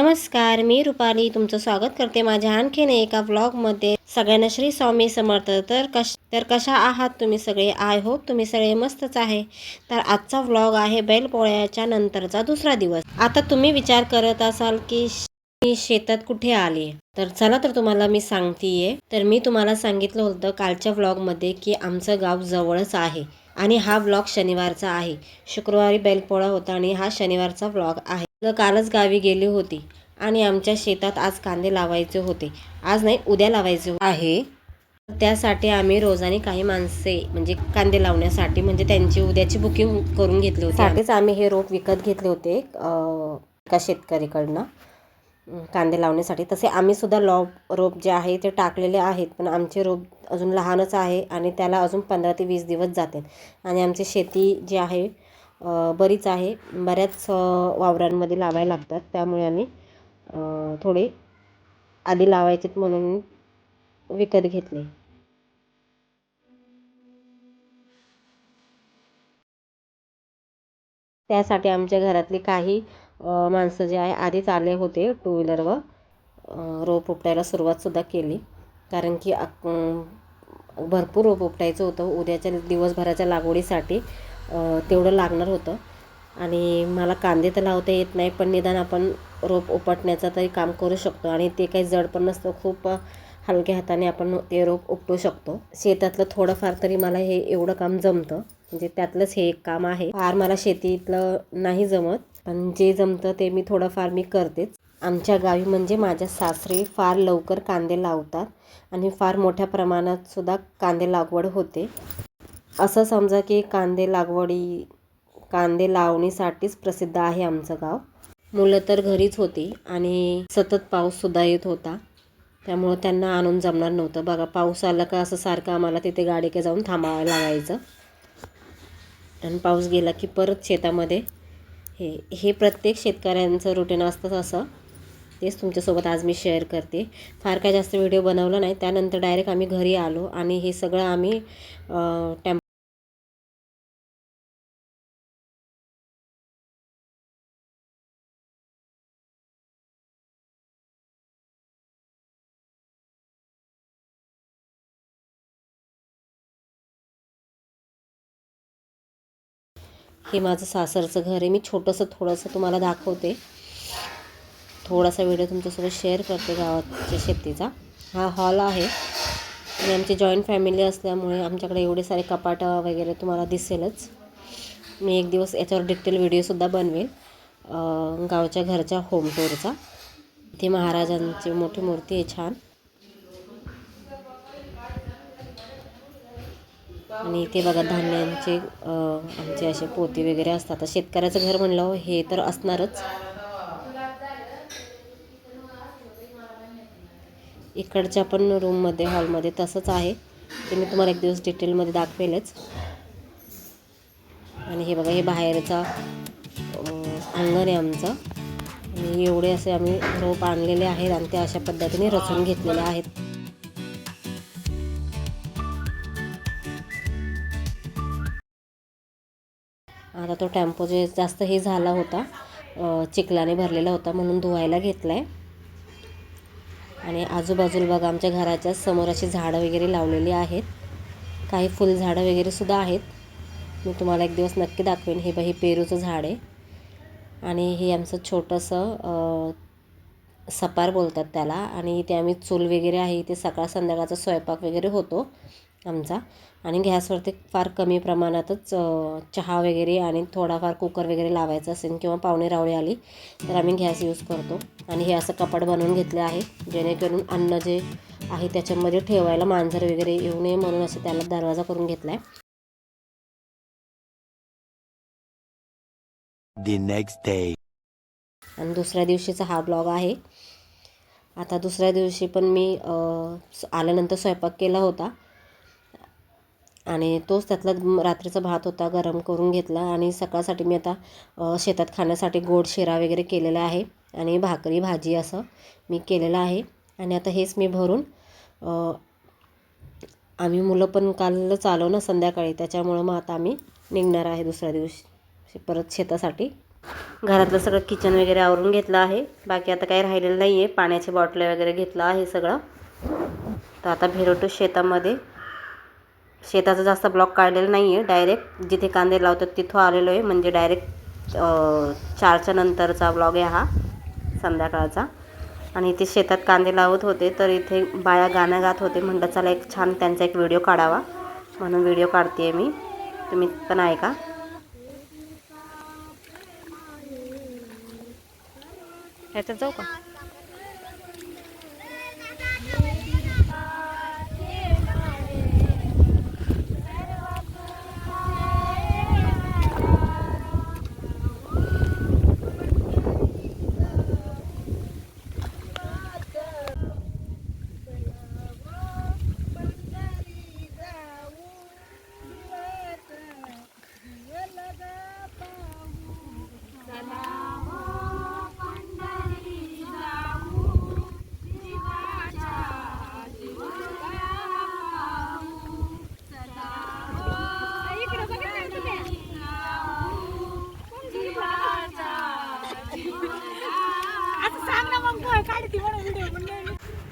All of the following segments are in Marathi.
नमस्कार मी रुपाली तुमचं स्वागत करते माझ्या आणखीन एका व्लॉगमध्ये सगळ्यांना श्री स्वामी समर्थ. तर कश तर कशा आहात तुम्ही सगळे? आय होप तुम्ही सगळे मस्तच आहे. तर आजचा व्लॉग आहे बैलपोळ्याच्या नंतरचा दुसरा दिवस. आता तुम्ही विचार करत असाल की मी शेतात कुठे आली? तर चला तर तुम्हाला मी सांगतीये. तर मी तुम्हाला सांगितलं होतं कालच्या व्लॉगमध्ये की आमचं गाव जवळच आहे आणि हा व्लॉग शनिवारचा आहे. शुक्रवारी बैलपोळा होता आणि हा शनिवारचा व्लॉग आहे. कालच गावी गेली होती आणि आमच्या शेतात आज कांदे लावायचे होते. आज नाही उद्या लावायचे आहे. त्यासाठी आम्ही रोजाने काही माणसे म्हणजे कांदे लावण्यासाठी म्हणजे त्यांची उद्याची बुकिंग करून घेतली होती. साठीच आम्ही हे रोप विकत घेतले होते एका शेतकरीकडनं. कांदे लावण्यासाठी. तसे आम्ही सुद्धा लॉ रोप जे आहे ते टाकलेले आहेत पण आमचे रोप अजून लहानच आहे आणि त्याला अजून पंधरा ते वीस दिवस जातील. आणि आमची शेती जी आहे बरीच आहे. बऱ्याच वावरांमध्ये लावायला लागतात. त्यामुळे आम्ही थोडे आधी लावायचेत म्हणून विकत घेतले त्यासाठी आमच्या घरातली काही माणसं जे आहे आधीच आले होते टू व्हीलरवर रोप उपटायला सुरुवातसुद्धा केली. कारण की भरपूर रोप उपटायचं होतं. उद्याच्या दिवसभराच्या लागवडीसाठी तेवढं लागणार होतं. आणि मला कांदे तर लावता येत नाही पण निदान आपण रोप उपटण्याचं तरी काम करू शकतो. आणि ते काही जड पण नसतं खूप हलक्या हाताने आपण ते रोप उपटू शकतो. शेतातलं थोडंफार तरी मला हे एवढं काम जमतं. म्हणजे त्यातलंच हे एक काम आहे. फार मला शेतीतलं नाही जमत पण जे जमतं ते मी थोडंफार मी करतेच. आमच्या गावी म्हणजे माझ्या सासरे फार लवकर कांदे लावतात आणि फार मोठ्या प्रमाणात सुद्धा कांदे लागवड होते. असं समजा की कांदे लागवडी कांदे लावणीसाठीच प्रसिद्ध आहे आमचं गाव. मुलं तर घरीच होती आणि सतत पाऊससुद्धा येत होता. त्यामुळं त्यांना आणून जमणार नव्हतं. बघा पाऊस आला का असं सारखं आम्हाला तिथे गाडी का जाऊन थांबावं लागायचं. आणि पाऊस गेला की परत शेतामध्ये. हे हे प्रत्येक शेतकऱ्यांचं रुटीन असतंच असं. तेच तुमच्यासोबत आज मी शेअर करते. फार काय जास्त व्हिडिओ बनवला नाही. त्यानंतर डायरेक्ट आम्ही घरी आलो आणि हे सगळं आम्ही टॅम्प हे माझं सासरचं घर आहे. मी छोटंसं थोडंसं तुम्हाला दाखवते. थोडासा व्हिडिओ तुमच्यासोबत शेअर करते गावाच्या शेतीचा. हा हॉल आहे. आणि आमची जॉईंट फॅमिली असल्यामुळे आमच्याकडे एवढे सारे कपाटं वगैरे तुम्हाला दिसेलच. मी एक दिवस याच्यावर डिटेल व्हिडिओसुद्धा बनवेल गावच्या घरच्या होम टूरचा इथे महाराजांची मोठी मूर्ती आहे छान. आणि इथे बघा धान्यांचे आमचे असे पोती वगैरे असतात. आता शेतकऱ्याचं घर म्हणलं हो, हे तर असणारच. इकडच्या पण रूममध्ये हॉलमध्ये तसंच आहे. ते मी तुम्हाला एक दिवस डिटेलमध्ये दाखवेलच. आणि हे बघा हे बाहेरचा अंगण आहे आमचं. आणि एवढे असे आम्ही रोप आणलेले आहेत आणि ते अशा पद्धतीने रचून घेतलेले आहेत. तो टॅम्पो जे जास्त हे झाला होता चिखलाने भरलेला होता म्हणून धुवायला घेतला आहे आणि आजूबाजूला बघा आमच्या घराच्या समोर अशी झाडं वगैरे लावलेली आहेत. काही फुलझाडं वगैरे सुद्धा आहेत. मी तुम्हाला एक दिवस नक्की दाखवेन. हे बघ हे पेरूचं झाड आहे. आणि हे आमचं छोटंसं सपार बोलतात त्याला. आणि इथे आम्ही चूल वगैरे आहे. इथे सकाळ संध्याकाळचा स्वयंपाक वगैरे होतो. आमचा. आणि गॅसवरती फार कमी प्रमाणातच चहा वगैरे आणि थोडाफार कुकर वगैरे लावायचा असेल किंवा पाहुणे रावळे आली तर आम्ही गॅस यूज करतो. आणि हे असं कपाट बनवून घेतले आहे जेणेकरून अन्न जे आहे त्याच्यामध्ये ठेवायला मांजर वगैरे येऊ नये म्हणून असं त्याला दरवाजा करून घेतला आहे. आणि दुसऱ्या दिवशीचा हा ब्लॉग आहे. आता दुसऱ्या दिवशी पण मी आल्यानंतर स्वयंपाक केला होता. आणि तोच त्यातला रात्रीचा भात होता गरम करून घेतला आणि सकाळसाठी मी आता शेतात खाण्यासाठी गोड शिरा वगैरे केलेला आहे आणि भाकरी भाजी असं मी केलेलं आहे. आणि आता हेच मी भरून आम्ही मुलं पण काल चालव ना संध्याकाळी त्याच्यामुळं मग आता आम्ही निघणार आहे दुसऱ्या दिवशी परत शेतासाठी. घरातलं सगळं किचन वगैरे आवरून घेतलं आहे. बाकी आता काही राहिलेलं नाही आहे पाण्याची बॉटल वगैरे घेतलं आहे सगळं. तर आता भेरोटू शेतामध्ये. शेताचा जास्त ब्लॉक काढलेला नाही आहे डायरेक्ट जिथे कांदे लावतात तिथं आलेलो आहे. म्हणजे डायरेक्ट चारच्या नंतरचा ब्लॉग आहे हा संध्याकाळचा. आणि इथे शेतात कांदे लावत होते तर इथे बाया गाणं गात होते. म्हटलं चला एक छान त्यांचा एक व्हिडिओ काढावा. म्हणून व्हिडिओ काढते आहे मी. तुम्ही पण ऐका. ह्याच्यात जाऊ का?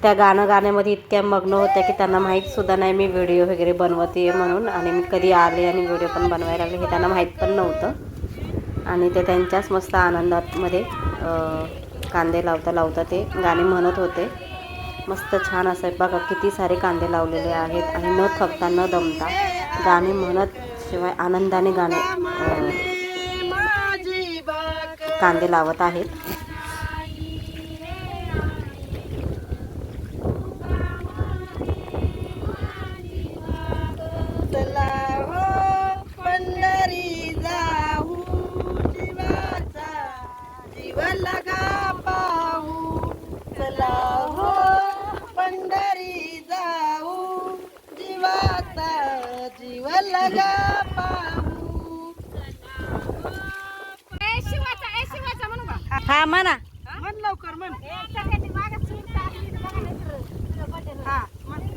त्या गाणं गाण्यामध्ये इतक्या मग्न होत्या की त्यांना माहीत सुद्धा नाही मी व्हिडिओ वगैरे बनवते म्हणून. आणि मी कधी आले आणि व्हिडिओ पण बनवायला लागले हे त्यांना माहीत पण नव्हतं. आणि ते त्यांच्याच मस्त आनंदामध्ये कांदे लावता लावता ते गाणे म्हणत होते. मस्त छान असं आहे. बघा किती सारे कांदे लावलेले आहेत आणि न थकता न दमता गाणे म्हणत शिवाय आनंदाने गाणे कांदे लावत आहेत चला हो पंढरी जाऊ जीवाचा जीव लगा पाहू चला हो पंढरी जाऊ जीवाचा जीव लगा पाहू हा म्हणा. म्हण लवकर म्हण. हा म्हण.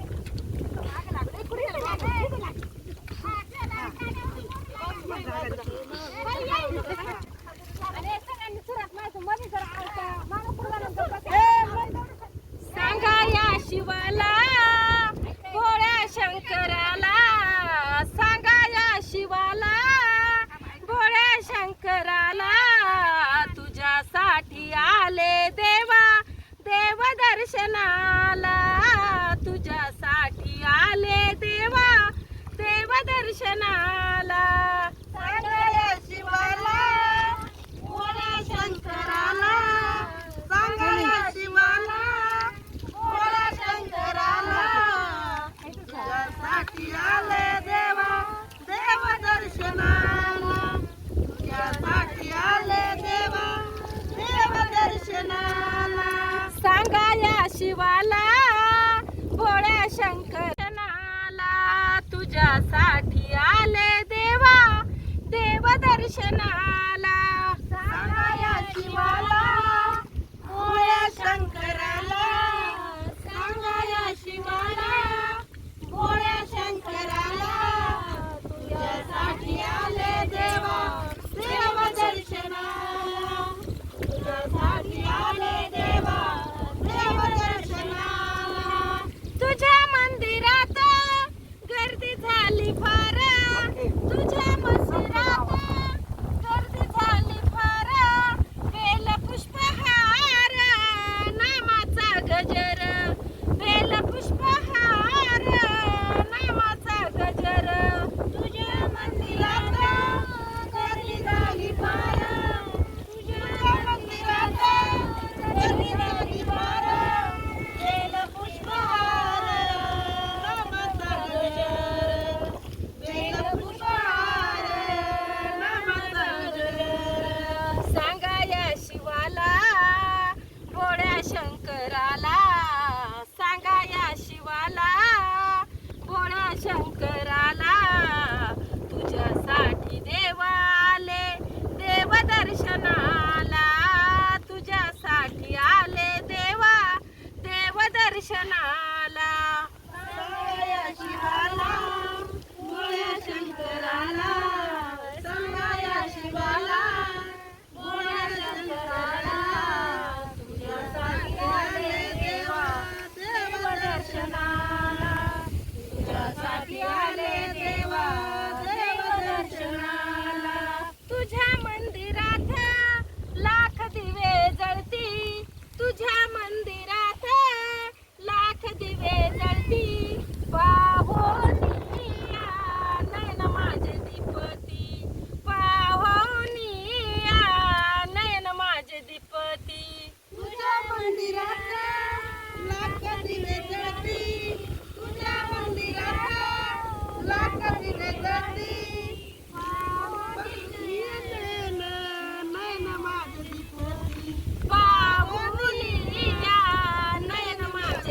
सांगा या शिवाला भोळ्या शंकराला सांगा या शिवाला भोळ्या शंकराला तुझ्यासाठी आले देवा देव दर्शनाला तुझ्यासाठी आले देवा. देव दर्शनाला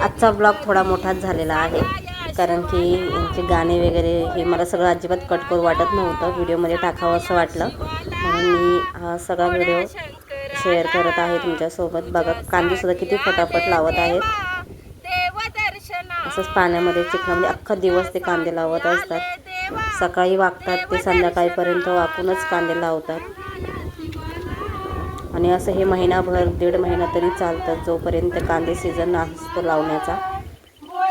आजचा ब्लॉग थोडा मोठाच झालेला आहे. कारण की यांचे गाणे वगैरे हे मला सगळं अजिबात कट करू वाटत नव्हतं. व्हिडिओमध्ये टाकावं असं वाटलं. म्हणून मी हा सगळा व्हिडिओ शेअर करत आहे तुमच्यासोबत. बघा कांदेसुद्धा किती फटाफट लावत आहेत. असंच पाण्यामध्ये चिखलामध्ये म्हणजे अख्खा दिवस ते कांदे लावत असतात. सकाळी वागतात ते संध्याकाळीपर्यंत वाकूनच कांदे लावतात. आणि असं हे महिनाभर दीड महिना तरी चालतं जोपर्यंत कांदे सीझन असतो लावण्याचा.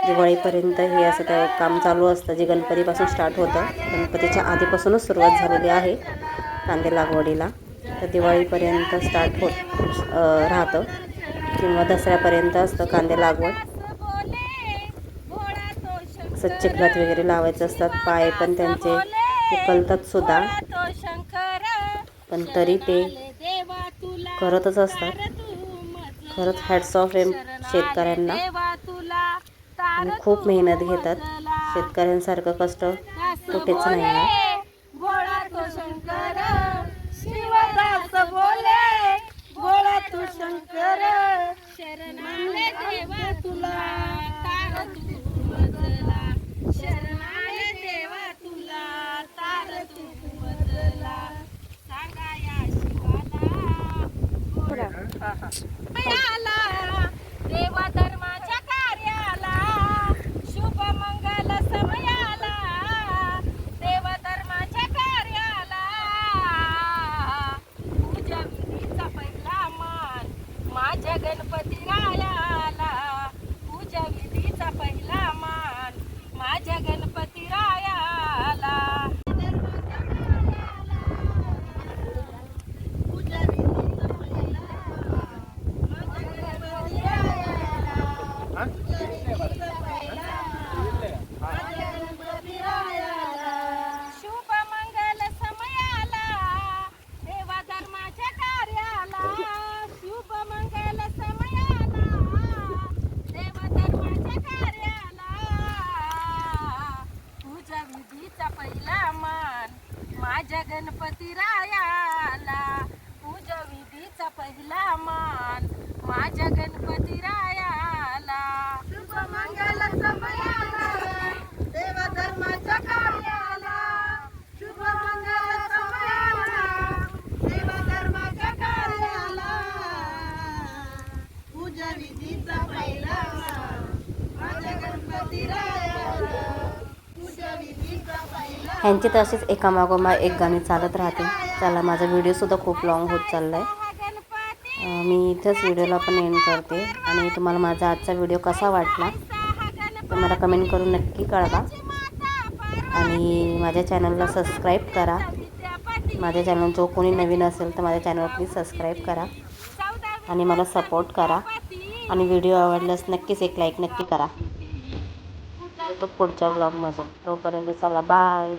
दिवाळीपर्यंत हे असं त्या काम चालू असतं जे गणपतीपासून स्टार्ट होतं. गणपतीच्या आधीपासूनच सुरुवात झालेली आहे कांदे लागवडीला. तर दिवाळीपर्यंत स्टार्ट होत राहतं. किंवा दसऱ्यापर्यंत असतं कांदे लागवड. स्वच्छ चिखलात वगैरे लावायचं असतात पाय पण त्यांचे उकलतात सुद्धा. पण तरी ते करतच असतात. खरंच हॅट्स ऑफ एम शेतकऱ्यांना. आणि खूप मेहनत घेतात. शेतकऱ्यांसारखं कष्ट कुठेच नाही आहे भोळा तो शंकर शिवदास बोले गोळा तू शंकर शरणाले देवा तुला तार तू बदला शरणाले देवा तुला तार तू बदला सांगा या शिवाला देवा धर्माच्या कार्याला शुभ मंगल समयाला देवा धर्माच्या कार्याला पूजा विधीचा पहिला मान माझ्या गणपती रायाला पूजा विधीचा पहिला मान माझ्या गणपती रायाला शुभ मंगल समयाला देवा धर्माच्या कार्याला शुभ मंगल समयाला देवा धर्माच्या कार्याला पूजा विधीचा पहिला मान माझ्या गणपती रायाला पूजा विधीचा पहिला मान माझ्या गणपती रायाला शुभ मंगल समयाला देव धर्माच्या कार्याला शुभ मंगल समयाला देव धर्माच्या कार्याला माझ्या विधीचा पहिला माझ्या गणपती रायाला तसेच एकामागोमा ह्यांची तशीच एक गाणी चालत राहते. त्याला माझा व्हिडिओसुद्धा खूप लॉंग होत चालला आहे मी इथंच व्हिडिओला पण एंड करते. आणि तुम्हाला माझा आजचा व्हिडिओ कसा वाटला तर मला कमेंट करून नक्की कळवा. आणि माझ्या चॅनलला सबस्क्राईब करा. माझ्या चॅनल जो कोणी नवीन असेल तर माझ्या चॅनलवर प्लीज सबस्क्राईब करा. आणि मला सपोर्ट करा. आणि व्हिडिओ आवडल्यास नक्कीच एक लाईक नक्की करा. तो पुढच्या ब्लॉगमध्ये तोपर्यंत चला बाय